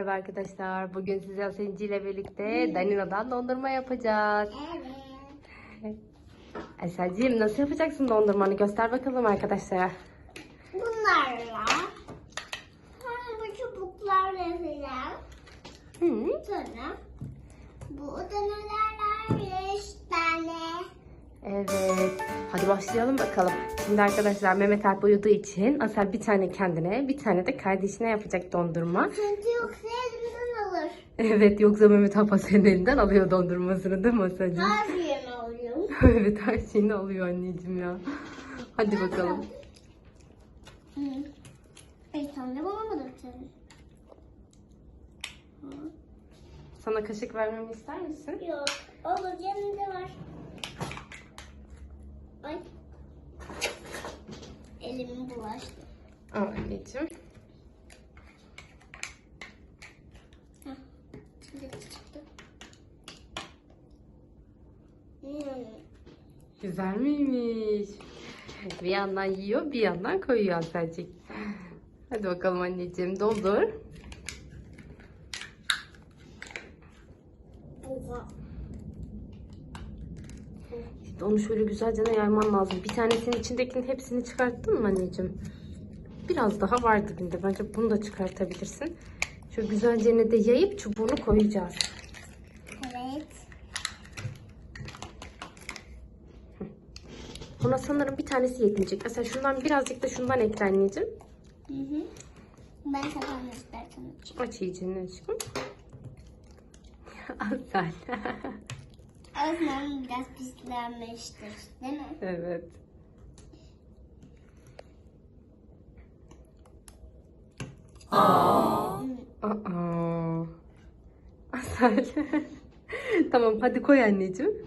merhaba arkadaşlar. Bugün size Asenci ile birlikte Danino'dan dondurma yapacağız. Evet. Aselciğim nasıl yapacaksın dondurmanı? Göster bakalım arkadaşlara. Bunlarla bu çubuklarla yapacağım. Hı. Sonra bu dönelerler beş tane. Evet. Hadi başlayalım bakalım. Şimdi arkadaşlar Mehmet Alp uyuduğu için Asel bir tane kendine bir tane de kardeşine yapacak dondurma. Çünkü yoksa elimden alır. Evet yoksa Mehmet Alp senin elinden alıyor dondurmasını değil mi Aselciğim? Her yerine alıyorum. evet her şeyini alıyor anneciğim ya. Hadi bakalım. Hı. Bir tane bulamadım seni. Sana kaşık vermemi ister misin? Yok. Olur yanında var. Ay. Elim bulaştı. Al anneciğim. Heh, Şimdi çıktı. Hmm. Güzel miymiş? Bir yandan yiyor, bir yandan koyuyor Aselcik. Hadi bakalım anneciğim doldur. Oha. Şimdi onu şöyle güzelce yayman lazım. Bir tanesinin içindekinin hepsini çıkarttın mı anneciğim? Biraz daha var dibinde. Bence bunu da çıkartabilirsin. Şöyle güzelce de yayıp çubuğunu koyacağız. Evet. Buna sanırım bir tanesi yetmeyecek. Mesela şundan birazcık da şundan ekle anneciğim. Hı hı. Ben sana açayım. Aç iyicini aşkım. Asel. Özlem biraz pislenmiştir. Değil mi? evet. Aa. Asel. tamam hadi koy anneciğim.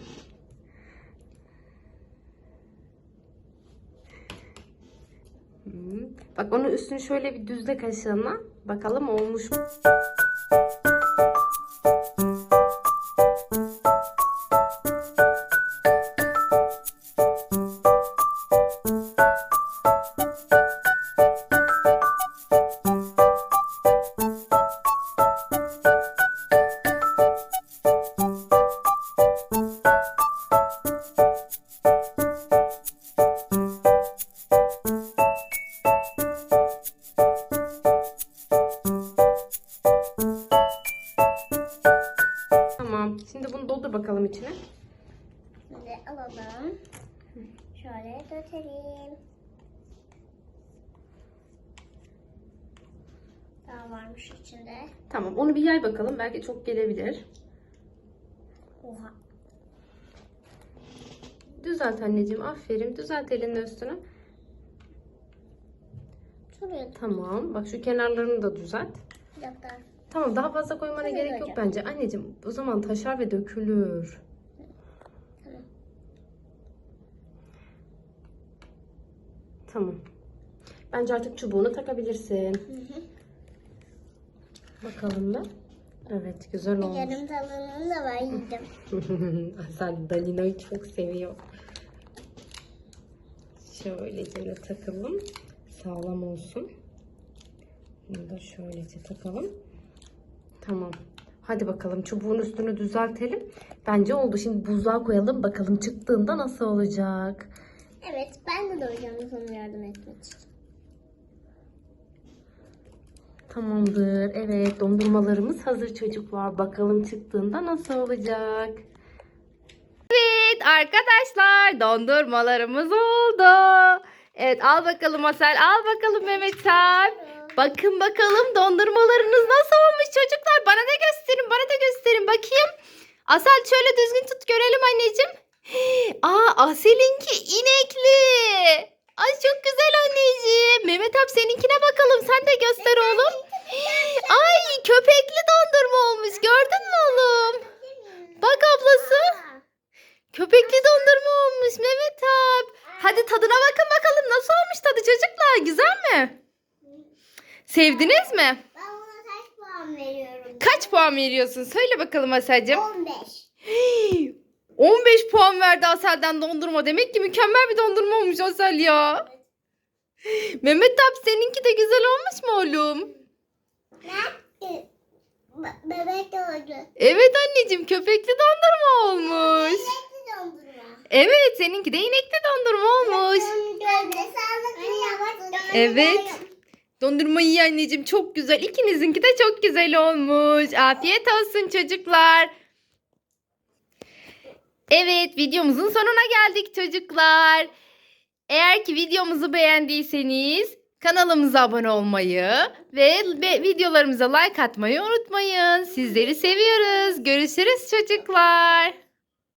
Bak onun üstünü şöyle bir düzle kaşığına. Bakalım olmuş mu? Tamam. Şimdi bunu doldur bakalım içine. Şimdi alalım. Şöyle dökelim. Daha varmış içinde. Tamam. Onu bir yay bakalım. Belki çok gelebilir. Oha. Düzelt anneciğim. Aferin. Düzelt elinin üstünü. Şuraya Tamam. Bak şu kenarlarını da düzelt. dakika. Tamam. Daha fazla koymana Şöyle gerek yok bence. Anneciğim o zaman taşar ve dökülür. Tamam. Tamam. Bence artık çubuğunu takabilirsin. Hı hı. Bakalım da. Evet. Güzel olmuş. Yarım talanını da ben yedim. Asel Dalino'yu çok seviyor. Şöylece de takalım. Sağlam olsun. Bunu da şöylece takalım. Tamam. Hadi bakalım çubuğun üstünü düzeltelim. Bence oldu. Şimdi buzluğa koyalım. Bakalım çıktığında nasıl olacak. Evet ben de doyacağım sana yardım etmek için. Tamamdır. Evet dondurmalarımız hazır çocuklar. Bakalım çıktığında nasıl olacak. Evet arkadaşlar dondurmalarımız oldu. Evet al bakalım Asel al bakalım Mehmet Alp. Bakın bakalım dondurmalarınız nasıl olmuş çocuklar. Bana da gösterin bana da gösterin bakayım. Asel şöyle düzgün tut görelim anneciğim. Asel'inki inekli. Ay çok güzel anneciğim. Mehmet Alp seninkine bakalım sen de göster oğlum. Ay köpekli dondurma olmuş gördün mü oğlum? Bak ablası. Köpekli dondurma olmuş Mehmet Alp. Hadi tadına bakın bakalım nasıl olmuş tadı çocuklar güzel mi? Sevdiniz mi? Ben buna kaç puan veriyorum? Kaç puan veriyorsun? Söyle bakalım Asel'cim. 15. 15 puan verdi Asel'den dondurma. Demek ki mükemmel bir dondurma olmuş Asel ya. Mehmet Alp seninki de güzel olmuş mu oğlum? Be- bebek doğdu. Evet anneciğim köpekli dondurma olmuş. Bebekli dondurma. Evet seninki de inekli dondurma olmuş. Evet. Dondurma iyi anneciğim çok güzel. İkinizinki de çok güzel olmuş. Afiyet olsun çocuklar. Evet videomuzun sonuna geldik çocuklar. Eğer ki videomuzu beğendiyseniz kanalımıza abone olmayı ve, videolarımıza like atmayı unutmayın. Sizleri seviyoruz. Görüşürüz çocuklar.